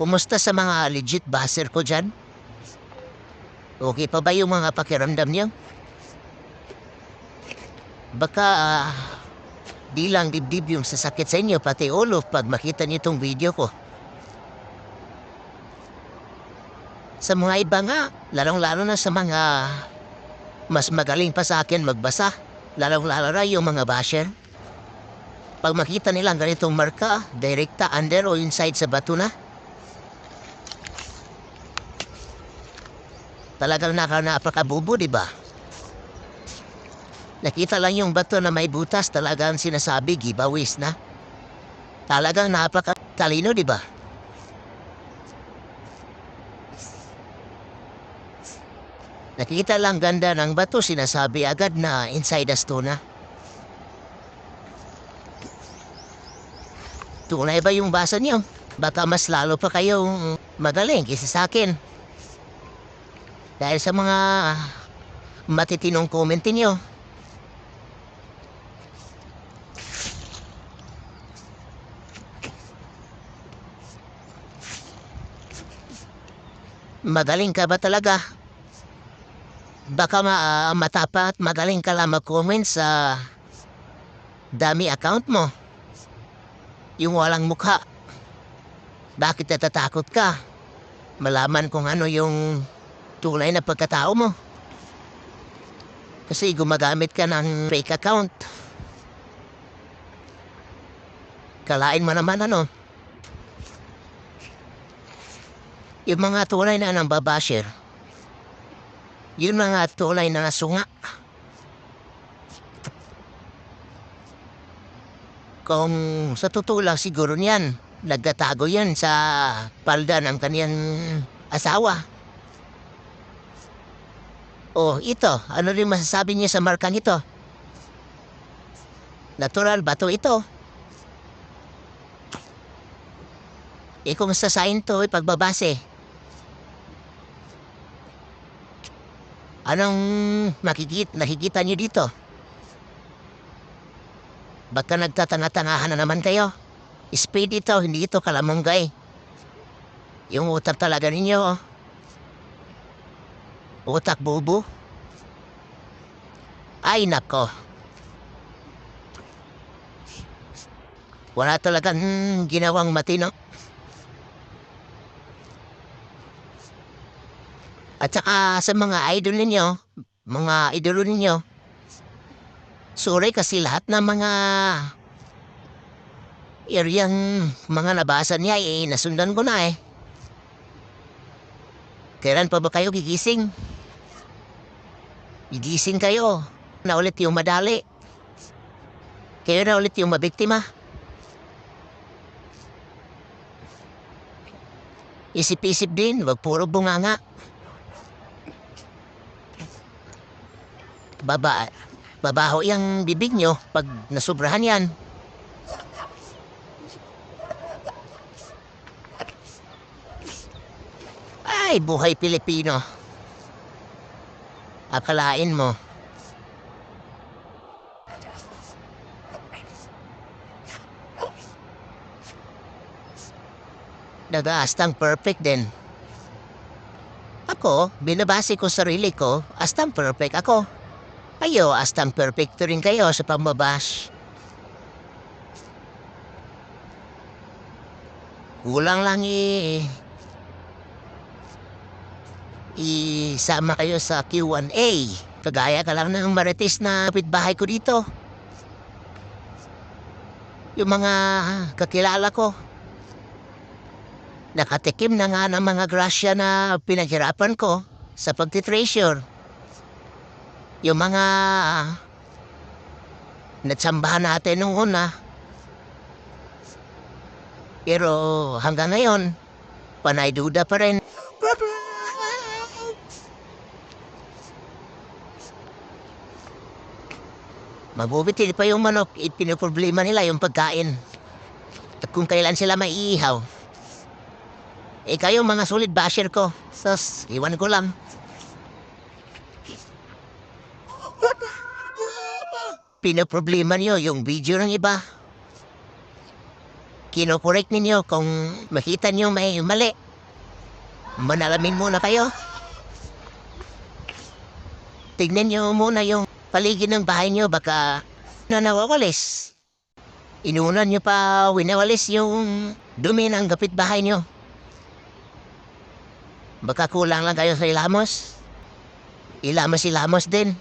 Kumusta sa mga legit baser ko dyan? Okay pa ba yung mga pakiramdam niyo? Baka ah, di lang dibdib yung sasakit sa inyo, pati ulo pag makita niyo itong video ko. Sa mga iba nga, lalong-lalo na sa mga mas magaling pa sa akin magbasa, lalong-lalo na yung mga basher. Pag makita nila ang ganitong marka, direkta under o inside sa bato na, talagang naka napakabubo, di ba? Nakita lang yung bato na may butas, talagang sinasabi giveaways na. Talagang napakatalino, di ba? Nakita lang ganda ng bato, sinasabi agad na inside the stone na. Tunay ba yung basa niyo? Baka mas lalo pa kayong magaling kaysa sa akin. Dahil sa mga matitinong comment niyo. Magaling ka ba talaga? Baka ma ah, matapat, magaling ka lang mag-comment sa dami account mo. Yung walang mukha. Bakit natatakot ka? Malaman kung ano yung tunay na pagkatao mo. Kasi gumagamit ka ng fake account. Kalain mo naman ano. Yung mga tunay na nang babasher. Yung mga tunay na nasunga. Kung sa totoo lang siguro niyan, nagtatago yan sa palda ng kaniyang asawa. Oh, ito. Ano rin masasabi niya sa markang ito? Natural bato ito. Eh kung sa sign to, ipagbabase. Anong makikita, nakikita niyo dito? Baka nagtatanga-tangahan na naman kayo. Speed ito, hindi ito kalamunggay. Yung utak talaga ninyo, oh. Utak bubo? Ay nako. Wala talagang ginawang matino. At saka sa mga idol ninyo, mga idolo ninyo, sorry kasi lahat ng mga areang mga nabasa niya eh, nasundan ko na eh. Kailan pa ba kayo gigising? Gigising kayo. Na ulit yung madali. Kayo na ulit yung mabiktima. Isip-isip din, wag puro bunganga. Baba, babaho yung bibig nyo pag nasubrahan yan. Ay, buhay Pilipino. Akalain mo. Nag-aastang perfect din. Ako, binabase ko sarili ko, astang perfect ako. Ayo, astang perfect rin kayo sa pambabas. Kulang lang eh. Isama kayo sa Q&A. Kagaya ka lang ng marites na kapitbahay ko dito. Yung mga kakilala ko. Nakatikim na nga ng mga grasya na pinaghirapan ko sa pagtitreasure. Yung mga natsambahan natin nung una. Pero hanggang ngayon, panay duda pa rin. Mabubitil pa yung manok, ipinoproblema nila yung pagkain. At kung kailan sila maiihaw. Eh kayo mga solid basher ko. Sus, iwan ko lang. Pinoproblema niyo yung video ng iba. kinokorek ninyo kung makita nyo may mali. Manalamin muna kayo. Tignan nyo muna yung paligid ng bahay nyo baka na nawawalis. Inunan nyo pa winawalis yung dumi ng gapit bahay nyo. Baka kulang lang kayo sa ilamos. Ilamos ilamos din.